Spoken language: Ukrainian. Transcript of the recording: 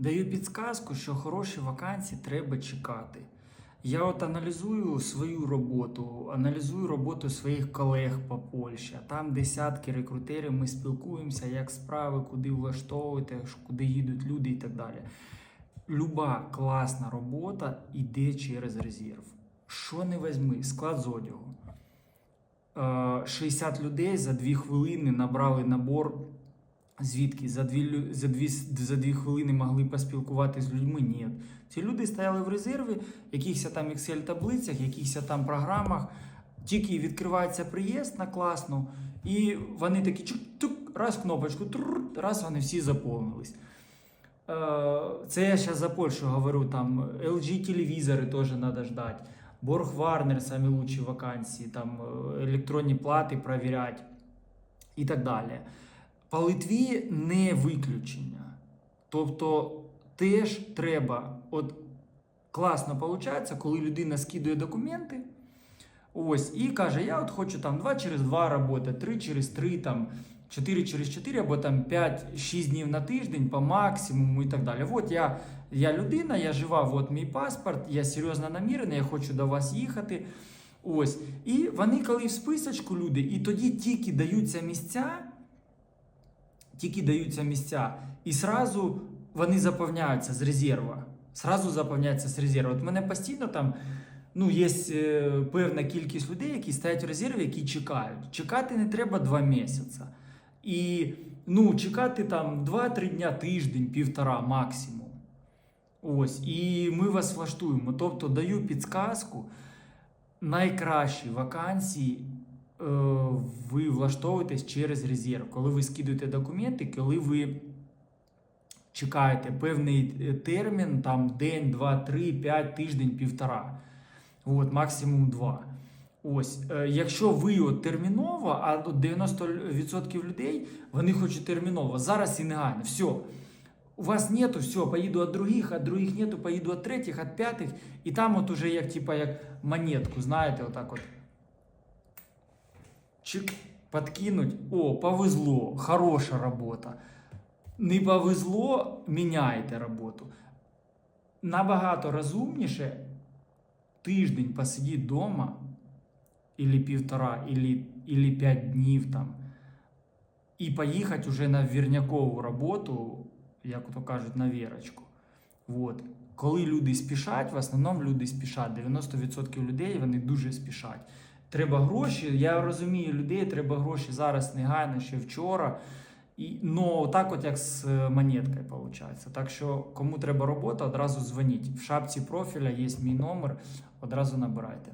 Даю підсказку, що хороші вакансії треба чекати. Я от аналізую свою роботу, аналізую роботу своїх колег по Польщі. Там десятки рекрутерів, ми спілкуємося, як справи, куди влаштовувати, куди їдуть люди і так далі. Люба класна робота йде через резерв. Що не візьми, склад з одягу. Е, 60 людей за 2 хвилини набрали набор. Звідки за дві, за, дві, за дві хвилини могли поспілкуватися з людьми? Ні. Ці люди стояли в резерві, якихось там Excel-таблицях, якихось там програмах. Тільки відкривається приїзд на класну, і вони такі чук-тук, раз кнопочку, трур, раз вони всі заповнились. Е, Це я зараз за Польщу говорю, там LG телевізори теж треба ждати. Борг Варнер самі лучші вакансії, там е, електронні плати перевіряти і так далі. По Литві не виключення. Тобто теж треба, от класно виходить, коли людина скидує документи. Ось, і каже: я от хочу там 2 через 2 роботи, 3 через 3, там 4 через 4, або там 5-6 днів на тиждень по максимуму і так далі. От я, я людина, я жива, от мій паспорт, я серйозно намірений, я хочу до вас їхати. Ось. І вони, коли в списочку люди, і тоді тільки даються місця, тільки даються місця, і сразу вони заповняються з резерва. Сразу заповняються з резерву. От мене постійно там ну, є е, певна кількість людей, які стоять в резерві, які чекають. Чекати не треба два місяці. І ну, чекати там 2-3 дня, тиждень, півтора максимум. Ось, і ми вас влаштуємо. Тобто даю підсказку. Найкращі вакансії ви влаштовуєтесь через резерв, коли ви скидуєте документи, коли ви чекаєте певний е, термін, там день, два, три, п'ять, тиждень, півтора. От, максимум два. Ось, е, якщо ви от терміново, а 90% людей вони хочуть терміново, зараз і негайно, все. У вас нету, все, поїду від других, від других нету, поїду від третіх, від п'ятих, і там от уже як, типа, як монетку, знаєте, отак от. Чик, подкинуть. О, повезло, хороша робота. Не повезло, міняйте роботу. Набагато розумніше тиждень посидіти вдома, или півтора, или, или п'ять днів там, і поїхати вже на вірнякову роботу, як то кажуть, на вірочку. Вот. Коли люди спішать, в основному люди спішать. 90% людей вони дуже спішать. Треба гроші. Я розумію людей, треба гроші зараз негайно, ще вчора. І, ну, так от як з е, монеткою виходить. Так що, кому треба робота, одразу дзвоніть. В шапці профіля є мій номер, одразу набирайте.